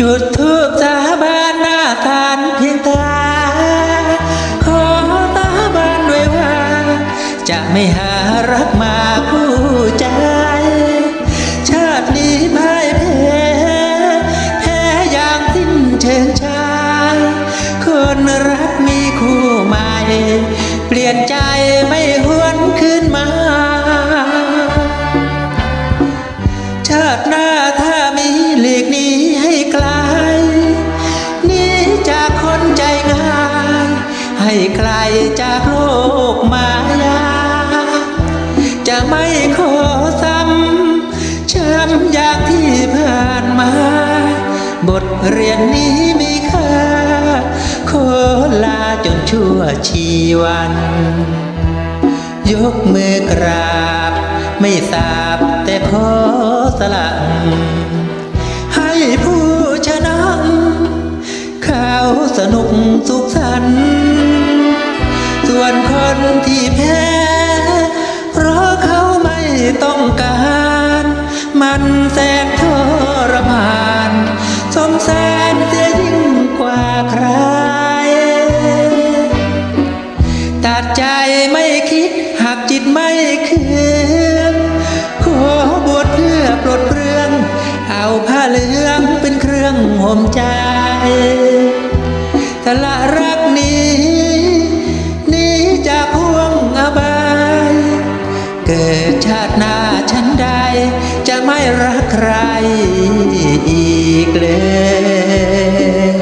จุดทูบสาบานหน้าทานเพียงตา ขอตาบานด้วยว่า จะไม่หารักมาคู่ใจ ชาตินี้พ่ายแพ้ แพ้อย่างสิ้นเชิงชาย คนรักมีคู่ใหม่ เปลี่ยนใจ ไกลจากโลกมายา จะไม่ขอซ้ำช้ำอย่างที่ผ่านมา บทเรียนนี้มีค่าขอลาจนชั่วชีวัน ยกมือกราบ ไม่ทราบแต่ขอสละให้ผู้ชนะ เขาสนุก คนที่แพ้ เพราะเขาไม่ต้องการ มันแสนทรมานสมแสนเสียยิ่งกว่าใคร ตัดใจไม่คิดหากจิตไม่เคืองขอบวชเพื่อปลดเปลื้อง เอาผ้าเหลืองเป็นเครื่องห่มใจถ้าละร จะไม่รักใครอีกเลย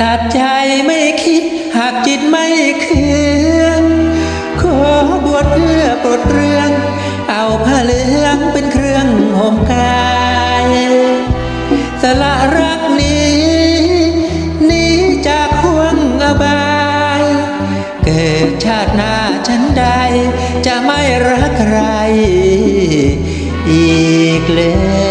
ตัดใจไม่คิดหากจิตไม่คืองขอบวช เอปลดเรื่อง เอาผ้าเหลืองเป็นเครื่องห่มกายสละรักนี้นี้จากห่วงอบาย เกิดชาติหน้าฉันใด จะไม่รักใครอีกเลย